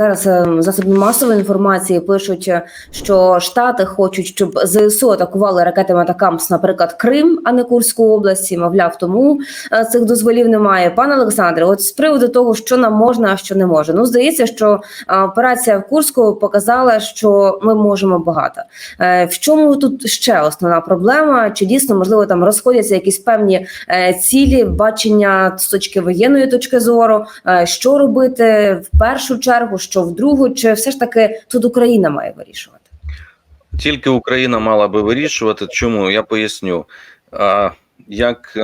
Зараз е, засоби масової інформації пишуть, е, що Штати хочуть, щоб ЗСУ атакували ракетами Атакамс, наприклад, Крим, а не Курську області. Мовляв, тому е, цих дозволів немає. Пане Олександре, от з приводу того, що нам можна, а що не може. Ну здається, що операція в Курську показала, що ми можемо багато. В чому тут ще основна проблема? Чи дійсно можливо там розходяться якісь певні цілі, бачення з точки воєнної точки зору, що робити в першу чергу, що в другу, чи все ж таки тут Україна має вирішувати? Тільки Україна мала би вирішувати. Чому я поясню, а, як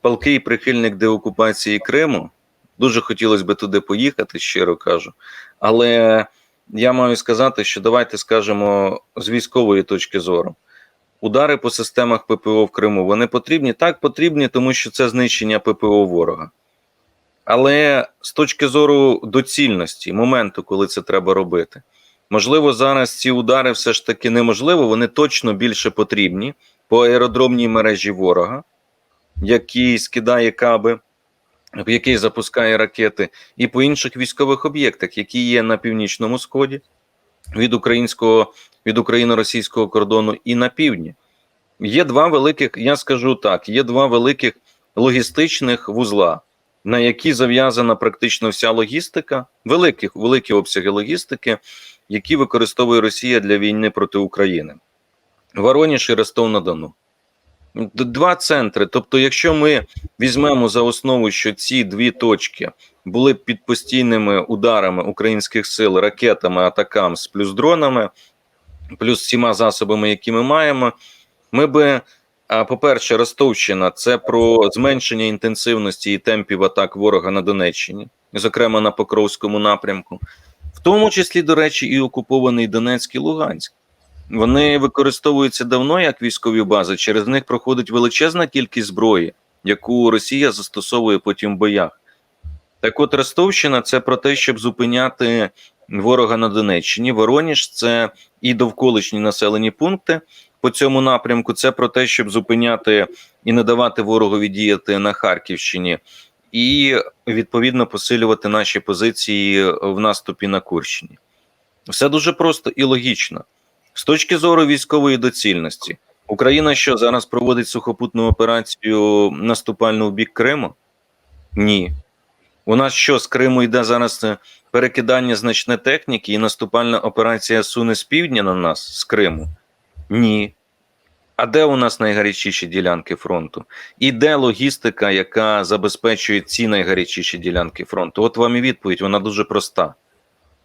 палкий прихильник деокупації Криму, дуже хотілося б туди поїхати, щиро кажу. Але я маю сказати, що давайте скажемо з військової точки зору. Удари по системах ППО в Криму вони потрібні? Так, потрібні, тому що це знищення ППО ворога. Але з точки зору доцільності, моменту, коли це треба робити, можливо, зараз ці удари все ж таки неможливо, вони точно більше потрібні по аеродромній мережі ворога, який скидає каби, який запускає ракети, і по інших військових об'єктах, які є на північному сході від українського від україно-російського кордону і на півдні. Є два великих, я скажу так: є два великих логістичних вузла, на які зав'язана практично вся логістика, великих, великі обсяги логістики, які використовує Росія для війни проти України. Вороніж і Ростов на Дону. Два центри. Тобто, якщо ми візьмемо за основу, що ці дві точки були під постійними ударами українських сил, ракетами, атакам з плюс дронами, плюс всіма засобами, які ми маємо, ми би, по-перше, Ростовщина це про зменшення інтенсивності і темпів атак ворога на Донеччині, зокрема на Покровському напрямку, в тому числі, до речі, і окупований Донецьк і Луганськ. Вони використовуються давно як військові бази. Через них проходить величезна кількість зброї, яку Росія застосовує потім в боях. Так от Ростовщина це про те, щоб зупиняти ворога на Донеччині. Вороніж це і довколишні населені пункти по цьому напрямку. Це про те, щоб зупиняти і не давати ворогові діяти на Харківщині, і відповідно посилювати наші позиції в наступі на Курщині. Все дуже просто і логічно. З точки зору військової доцільності, Україна що зараз проводить сухопутну операцію наступальну в бік Криму? Ні. У нас що з Криму йде зараз е, перекидання значне техніки і наступальна операція суне з півдня на нас з Криму? Ні. А де у нас найгарячіші ділянки фронту? І де логістика, яка забезпечує ці найгарячіші ділянки фронту? От вам і відповідь, вона дуже проста.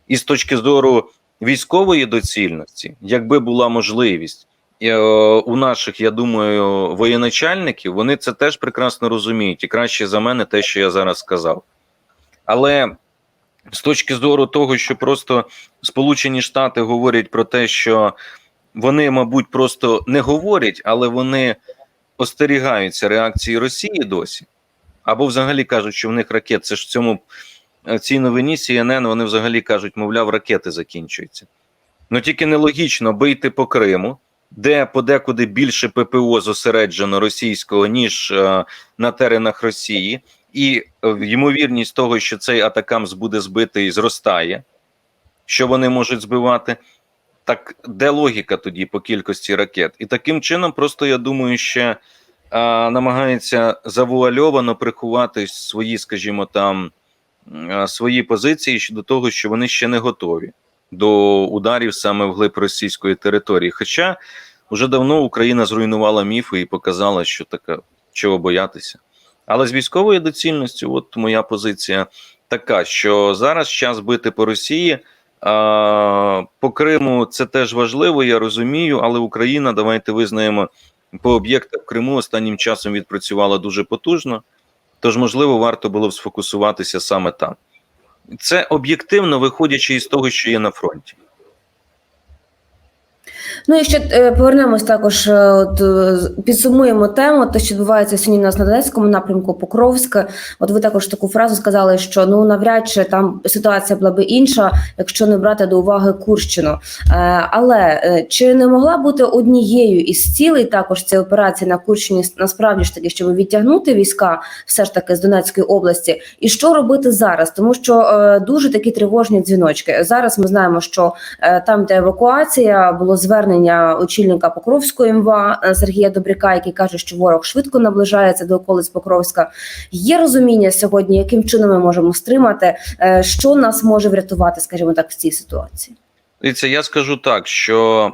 І з точки зору військової доцільності, якби була можливість е, у наших, я думаю, воєначальників, вони це теж прекрасно розуміють і краще за мене те, що я зараз сказав. Але з точки зору того, що просто Сполучені Штати говорять про те, що вони, мабуть, просто не говорять, але вони остерігаються реакції Росії досі, або взагалі кажуть, що в них ракет це ж в цьому е, цій новині CNN вони взагалі кажуть, мовляв, ракети закінчуються. Ну тільки нелогічно бийти по Криму, де подекуди більше ППО зосереджено російського, ніж е, на теренах Росії, і е, ймовірність того, що цей атакамс буде збитий, зростає, що вони можуть збивати. Так де логіка тоді по кількості ракет? І таким чином, просто я думаю, ще а, намагається завуальовано приховати свої, скажімо там, свої позиції щодо того, що вони ще не готові до ударів саме вглиб російської території. Хоча вже давно Україна зруйнувала міфи і показала, що така чого боятися. Але з військовою доцільністю, от моя позиція така, що зараз час бити по Росії. По Криму це теж важливо, я розумію, але Україна, давайте визнаємо, по об'єктах в Криму останнім часом відпрацювала дуже потужно, тож, можливо, варто було б сфокусуватися саме там. Це об'єктивно виходячи із того, що є на фронті. Ну і ще повернемось також. е, От е, підсумуємо тему. Те, що відбувається сьогодні у нас на Донецькому напрямку Покровське. От ви також таку фразу сказали, що ну навряд чи там ситуація була би інша, якщо не брати до уваги Курщину. Е, Але чи не могла бути однією із цілей також цієї операції на Курщині насправді ж таки, щоб відтягнути війська все ж таки з Донецької області, і що робити зараз? Тому що дуже такі тривожні дзвіночки. Зараз ми знаємо, що там, де евакуація, було звернення очільника Покровської МВА е, Сергія Добряка, який каже, що ворог швидко наближається до околиць Покровська. Є розуміння сьогодні, яким чином ми можемо стримати, е, що нас може врятувати, скажімо так, в цій ситуації. Дивіться, я скажу так, що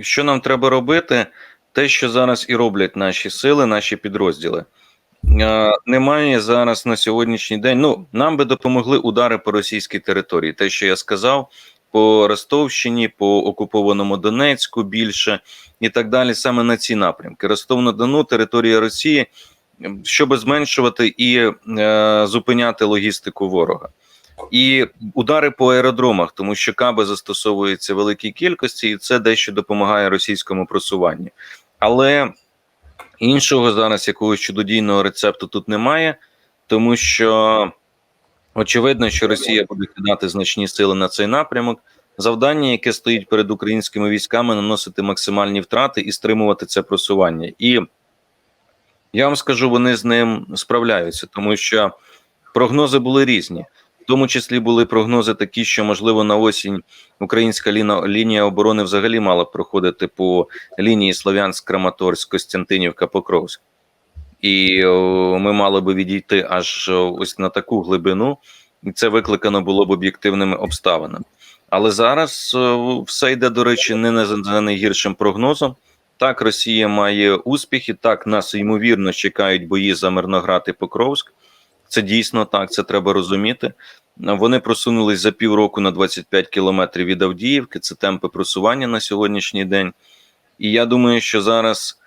що нам треба робити, те, що зараз і роблять наші сили, наші підрозділи. Е, Немає зараз на сьогоднішній день. Ну, нам би допомогли удари по російській території. Те, що я сказав, по Ростовщині, по окупованому Донецьку більше і так далі, саме на ці напрямки. Ростов-на-Дону, територія Росії, щоб зменшувати і е, зупиняти логістику ворога. І удари по аеродромах, тому що каби застосовуються в великій кількості, і це дещо допомагає російському просуванню. Але іншого зараз якогось чудодійного рецепту тут немає, тому що очевидно, що Росія буде кидати значні сили на цей напрямок. Завдання, яке стоїть перед українськими військами, наносити максимальні втрати і стримувати це просування. І я вам скажу, вони з ним справляються, тому що прогнози були різні. В тому числі були прогнози такі, що можливо на осінь українська ліна, лінія оборони взагалі мала проходити по лінії Слов'янськ, Краматорськ, Костянтинівка, Покровськ. І ми мали би відійти аж ось на таку глибину, і це викликано було б об'єктивними обставинами. Але зараз все йде, до речі, не за найгіршим прогнозом. Так, Росія має успіхи, так нас ймовірно чекають бої за Мирноград і Покровськ. Це дійсно так, це треба розуміти. Вони просунулись за півроку на 25 кілометрів від Авдіївки. Це темпи просування на сьогоднішній день. І я думаю, що зараз е,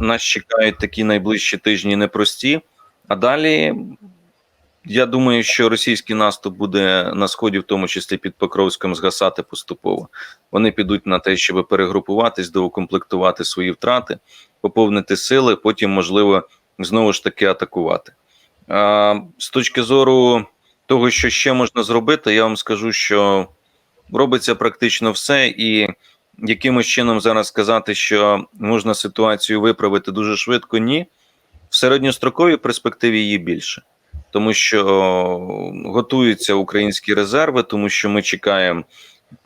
нас чекають такі найближчі тижні непрості. А далі я думаю, що російський наступ буде на сході, в тому числі під Покровськом, згасати поступово. Вони підуть на те, щоб перегрупуватись, доукомплектувати свої втрати, поповнити сили, потім, можливо, знову ж таки атакувати. А, З точки зору того, що ще можна зробити, я вам скажу, що робиться практично все, і якимось чином зараз сказати, що можна ситуацію виправити дуже швидко, ні. В середньостроковій перспективі її більше, тому що готуються українські резерви, тому що ми чекаємо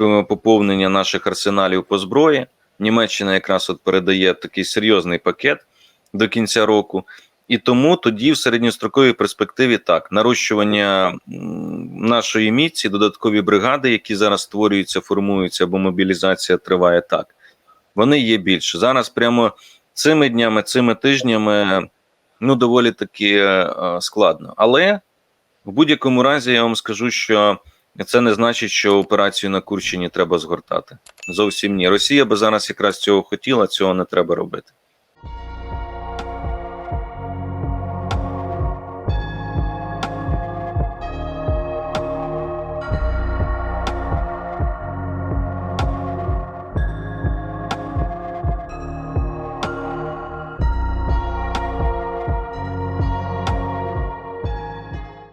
е, поповнення наших арсеналів по зброї. Німеччина якраз от передає такий серйозний пакет до кінця року. І тому тоді в середньостроковій перспективі так нарощування нашої міці, додаткові бригади, які зараз створюються, формуються або мобілізація триває так. Вони є більше зараз. Прямо цими днями, цими тижнями ну доволі таки е, складно. Але в будь-якому разі я вам скажу, що це не значить, що операцію на Курщині треба згортати. Зовсім ні. Росія би зараз якраз цього хотіла, цього не треба робити.